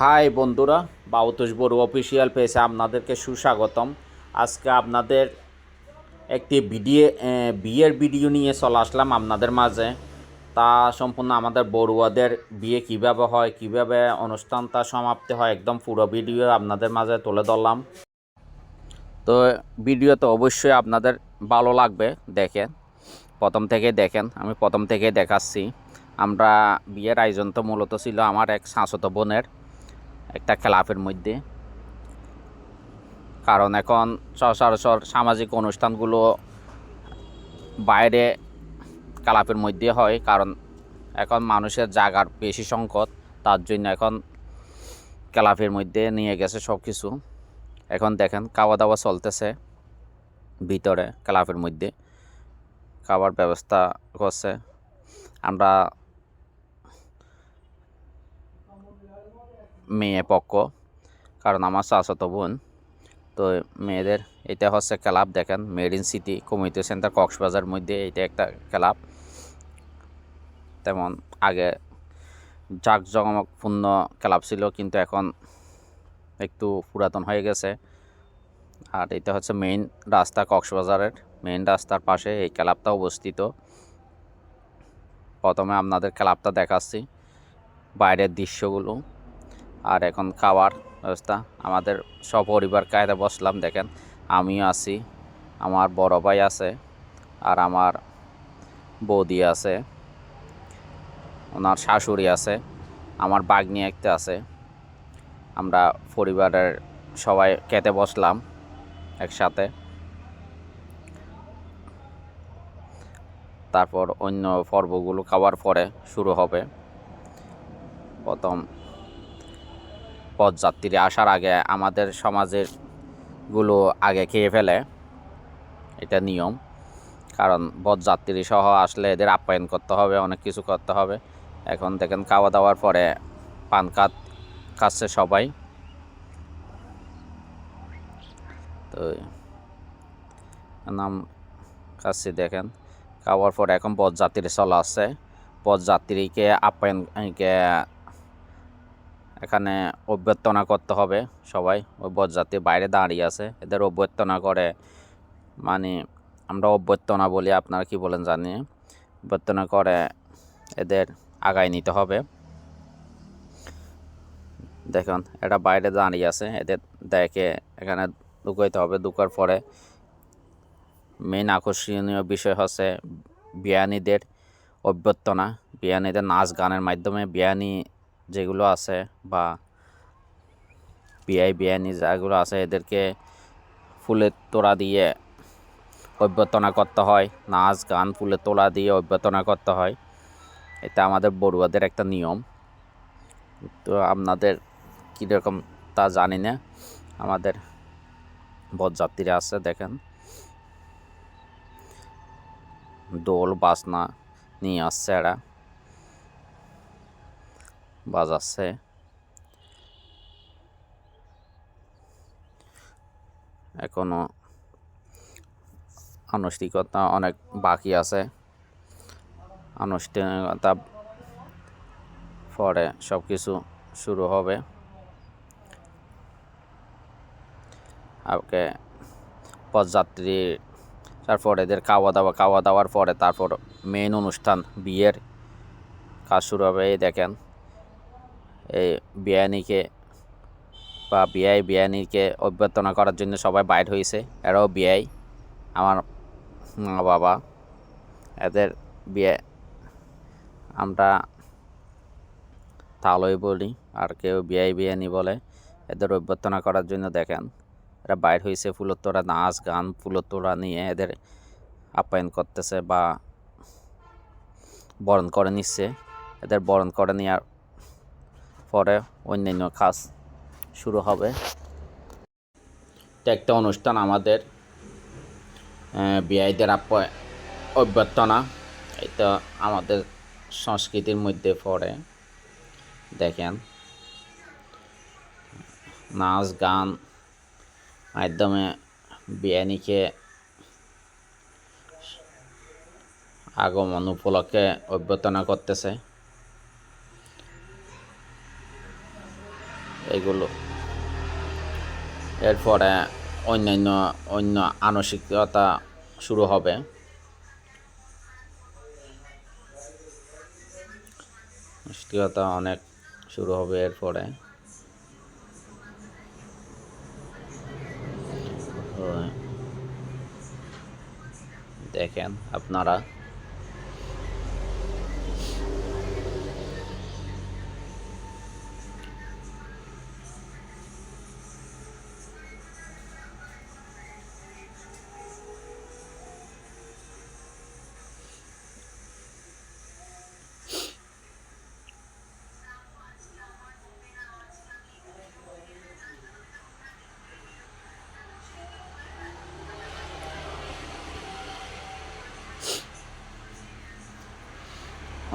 High বন্ধুরা বাউতোষ বড়ু official পেজে আপনাদেরকে সুস্বাগতম। আজকে আপনাদের একটি ভিডিও বিয়ের ভিডিও নিয়ে চলে আসলাম আপনাদের মাঝে। তা সম্পূর্ণ আমাদের বড়ুয়াদের বিয়ে কীভাবে হয়, কীভাবে অনুষ্ঠানটা সমাপ্তি হয়, একদম পুরো ভিডিও আপনাদের মাঝে তুলে ধরলাম। তো ভিডিওতে অবশ্যই আপনাদের ভালো লাগবে, দেখেন। প্রথম থেকে দেখেন, আমি প্রথম থেকে দেখাচ্ছি। আমরা বিয়ের আয়োজন তো মূলত ছিল আমার এক শাঁসত বোনের। একটা ক্লাবের মধ্যে। কারণ এখন সচরাচর সামাজিক অনুষ্ঠানগুলো বাইরে ক্লাবের মধ্যে হয়, কারণ এখন মানুষের জায়গার বেশি সংকট, তার জন্য এখন ক্লাবের মধ্যে নিয়ে গেছে সব কিছু এখন দেখেন খাওয়া দাওয়া চলতেছে ভিতরে ক্লাবের মধ্যে। খাবার ব্যবস্থা করছে। আমরা মেয়ে পক্ষ কারণ আমার চাচাতো বোন। তো মেয়েদের এটা হচ্ছে ক্লাব, দেখেন marine city, community centre, Cox's Bazar মধ্যে এটা একটা ক্লাব। তেমন আগে জাঁকজমকপূর্ণ ক্লাব ছিল, কিন্তু এখন একটু পুরাতন হয়ে গেছে। আর এটা হচ্ছে মেইন রাস্তা কক্সবাজারের, মেইন রাস্তার পাশে এই ক্লাবটা অবস্থিত। প্রথমে আপনাদের ক্লাবটা দেখাচ্ছি, বাইরের দৃশ্যগুলো। আর এখন খাওয়ার ব্যবস্থা। আমাদের সপরিবার কায়দা বসলাম, দেখেন। আমিও আছি, আমার বড় ভাই আছে আর আমার বৌদি আছে, ওনার শাশুড়ি আছে, আমার বাগনি একটা আছে। আমরা পরিবারের সবাই খেতে বসলাম একসাথে। তারপর অন্য পর্বগুলো খাওয়ার পরে শুরু হবে। প্রথম পথযাত্রী আসার আগে আমাদের সমাজেরগুলো আগে খেয়ে ফেলে। এটা নিয়ম। কারণ পথযাত্রী সহ আসলে এদের আপ্যায়ন করতে হবে, অনেক কিছু করতে হবে। এখন দেখেন খাওয়া দাওয়ার পরে পান কাত খাচ্ছে সবাই। তো নাম খাচ্ছি দেখেন। খাওয়ার পরে এখন পথযাত্রী চলে আসছে। পথযাত্রীকে আপ্যায়নকে এখানে অভ্যর্থনা করতে হবে সবাই। ওই বরযাত্রী বাইরে দাঁড়িয়ে আছে। এদের অভ্যর্থনা করে। মানে আমরা অভ্যর্থনা বলি, আপনারা কি বলেন জানি। অভ্যর্থনা করে এদের আগায় নিতে হবে। দেখুন এটা বাইরে দাঁড়িয়ে আছে। এদের দেখে এখানে ঢুকাইতে হবে। ঢুকার পরে মেন আকর্ষণীয় বিষয় হচ্ছে বিয়ানীদের অভ্যর্থনা। বিয়ানীদের নাচ গানের মাধ্যমে বিয়ানী যেগুলো আছে বা বিআই বিয়ানি যেগুলো আছে এদেরকে ফুলের তোড়া দিয়ে অভ্যর্থনা করতে হয়, নাচ, গান, ফুলের তোড়া দিয়ে অভ্যর্থনা করতে হয়। এটা আমাদের বড়ুয়াদের একটা নিয়ম। তো আপনাদের কীরকম তা জানি না। আমাদের বরযাত্রীরা আছে, দেখেন। দোল বাজনা নিয়ে আসছে এরা। বাজাচ্ছে এখনও আনুষ্ঠানিকতা অনেক বাকি আছে। আনুষ্ঠানিকতা পরে সব কিছু শুরু হবে। ওকে পথযাত্রী তারপর এদের খাওয়া দাওয়া, খাওয়া দাওয়ার পরে তারপর মেন অনুষ্ঠান, বিয়ের কাজ শুরু হবে, এই দেখেন। এই বিয়ানীকে বা বিআই বিয়ানীকে অভ্যর্থনা করার জন্য সবাই বাইর হয়েছে। এরাও বিআই। আমার মা বাবা, এদের বিয়ে আমরা তালই বলি, আর কেউ বিআই বিয়ানি বলে এদের অভ্যর্থনা করার জন্য দেখেন, এরা বাইর হয়েছে। ফুলোত্তরা নাচ গান ফুলোত্তরা নিয়ে এদের আপ্যায়ন করতেছে বা বরণ করে নিচ্ছে। এদের বরণ করে নেওয়ার পরে অন্যান্য কাজ শুরু হবে। এটা একটা অনুষ্ঠান আমাদের বিআইদের আপ্যায় অভ্যর্থনা। এটা আমাদের সংস্কৃতির মধ্যে পড়ে। দেখেন, নাচ, গান, মাধ্যমে বিয়ানীকে আগমন উপলক্ষে অভ্যর্থনা করতেছে। এগুলো। এরপরে অন্যান্য অন্য আনসিকতা শুরু হবে। আনসিকতা অনেক শুরু হবে এরপরে। দেখেন আপনারা।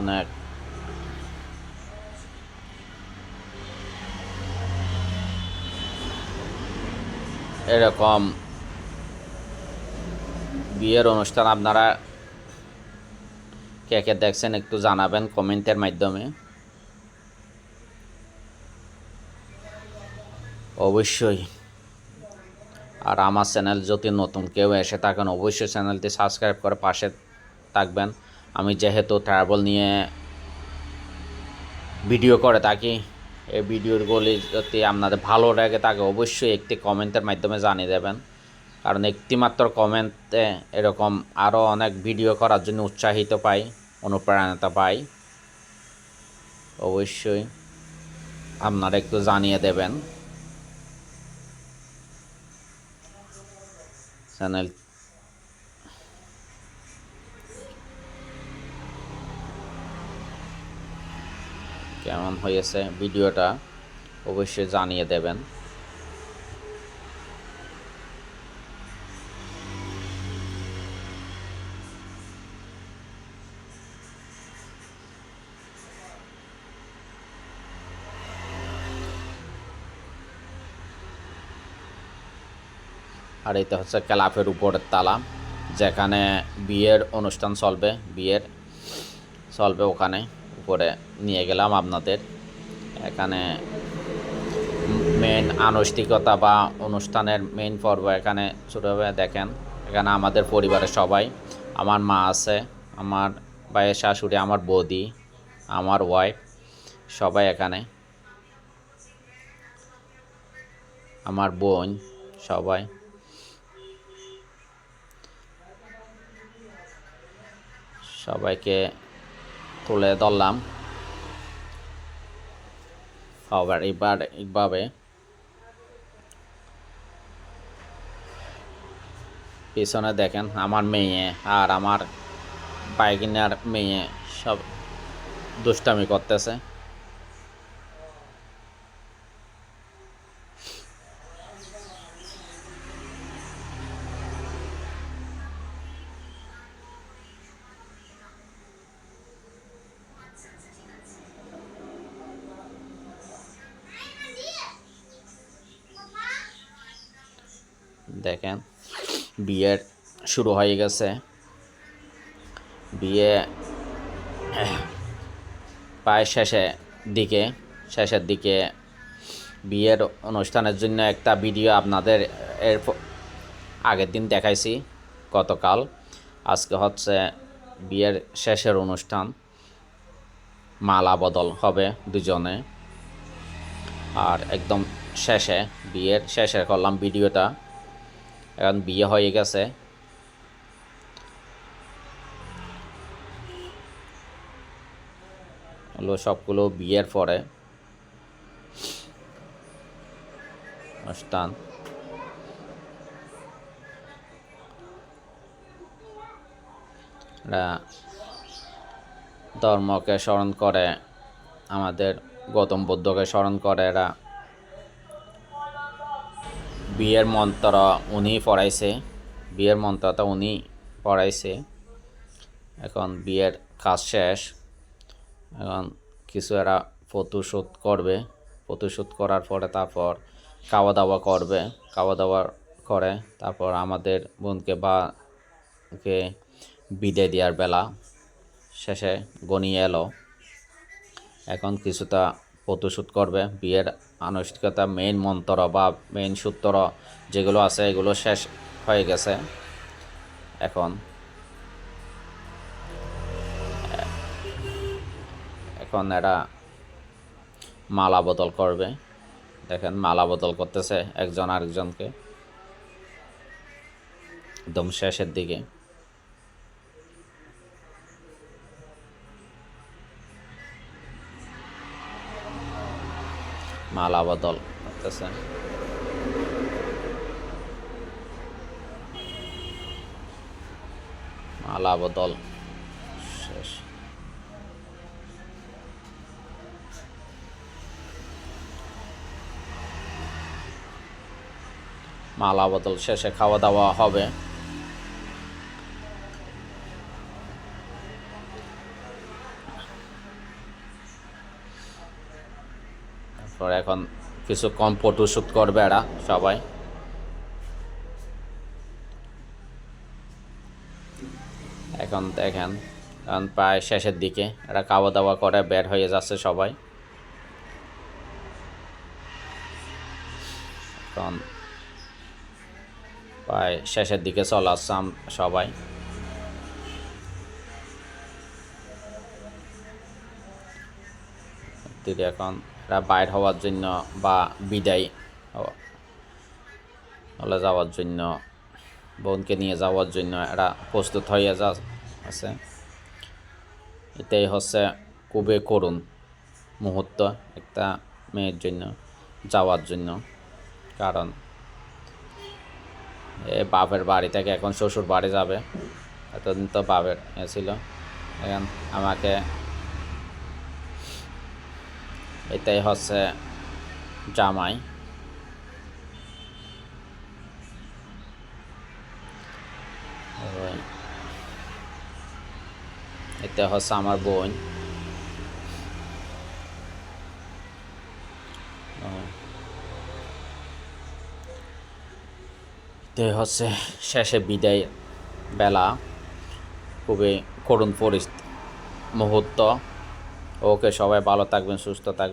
অনেক এরকম বিয়ের অনুষ্ঠান আপনারা কে কে দেখছেন একটু জানাবেন কমেন্টের মাধ্যমে। অবশ্যই। আর আমার চ্যানেল যদি নতুন কেউ এসে থাকেন, অবশ্যই চ্যানেলটি সাবস্ক্রাইব করে পাশে থাকবেন। আমি যেহেতু ট্রাভেল নিয়ে ভিডিও করে থাকি, এই ভিডিওগুলি যদি আপনাদের ভালো লাগে, তাকে অবশ্যই একটি কমেন্টের মাধ্যমে জানিয়ে দেবেন। কারণ একটিমাত্র কমেন্টে এরকম আরও অনেক ভিডিও করার জন্য উৎসাহিত পাই অনুপ্রেরণা পাই। অবশ্যই আপনারা একটু জানিয়ে দেবেন। চ্যানেল কেমন হয়েছে ভিডিওটা অবশ্যই জানিয়ে দেবেন। আর এটা হচ্ছে ক্লাবের উপরের তালা, যেখানে বিয়ের অনুষ্ঠান চলবে, বিয়ের চলবে ওখানে। উপরে নিয়ে গেলাম আপনাদের। এখানে মেন আনুষ্ঠানিকতা বা অনুষ্ঠানের মেন পর্ব এখানে হবে দেখেন। এখানে আমাদের পরিবারের সবাই, আমার মা আছে, আমার ভাইয়ের শাশুড়ি, আমার বৌদি, আমার ওয়াইফ সবাই এখানে। আমার বোন, সবাই। সবাইকে তুলে ধরলাম। আবার এবার এইভাবে পিছনে দেখেন আমার মেয়ে আর আমার বাইকিনার মেয়ে সব দুষ্টামি করতেছে। বিয়ের শুরু হয়ে গেছে। বিয়ে প্রায় শেষে দিকে, শেষের দিকে বিয়ের অনুষ্ঠানের জন্য একটা ভিডিও আপনাদের এর আগের দিন দেখাইছি গতকাল। আজকে হচ্ছে বিয়ের শেষের অনুষ্ঠান। মালা বদল হবে দুজনে। আর একদম শেষে, বিয়ের শেষে করলাম ভিডিওটা। এখন বিয়ে হয়ে গেছে। হলো সবগুলো বিয়ের পরে। অনুষ্ঠান। ধর্মকে স্মরণ করে, আমাদের গৌতম বুদ্ধকে স্মরণ করে, এরা বিয়ের মন্ত্র উনি পড়াইছে। বিয়ের মন্ত্রটা উনি পড়াইছে। এখন বিয়ের কাজ শেষ। এখন কিছু এরা ফটোশ্যুট করবে। ফটোশ্যুট করার পরে তারপর খাওয়া দাওয়া করবে। খাওয়া দাওয়া করে তারপর আমাদের বোনকে বা কে বিদায় দেওয়ার বেলা শেষে গনিয়ে এলো। এখন কিছুটা ফটোশ্যুট করবে। বিয়ের আনুষ্ঠানিকতা মেইন মন্ত্র বা মেইন সূত্র যেগুলো আছে, এগুলো শেষ হয়ে গেছে। এখন এখন এরা মালা বদল করবে। দেখেন, মালা বদল করতেছে একজন আরেকজনকে। একদম শেষের দিকে। মালা বদল করতেছে মালা বদল শেষ। মালা বদল শেষে খাওয়া দাওয়া হবে। তারপর এখন কিছু কম ফটোশ্যুট করবে এরা, সবাই। এখন দেখেন, এখন প্রায় শেষের দিকে এরা খাওয়া দাওয়া করে, বের হয়ে যাচ্ছে সবাই। এখন প্রায় শেষের দিকে চলে আসছে সবাই। দিদি এখন এরা বাইর হওয়ার জন্য বা বিদায় হলে যাওয়ার জন্য, বোনকে নিয়ে যাওয়ার জন্য এরা প্রস্তুত হয়ে যা আছে। এটাই হচ্ছে খুবই করুণ মুহূর্ত একটা মেয়ের জন্য, যাওয়ার জন্য। কারণ এ বাপের বাড়ি থেকে এখন শ্বশুর বাড়ি যাবে। এতদিন তো বাপের ছিল। এখন আমাকে এটাই হচ্ছে জামাই। এটা হচ্ছে আমার বোন। হচ্ছে শেষে বিদায় বেলা। খুবই করুণ পরিস্থিতি, মুহূর্ত। ওকে সবাই ভালো থাকবেন, সুস্থ থাকবেন।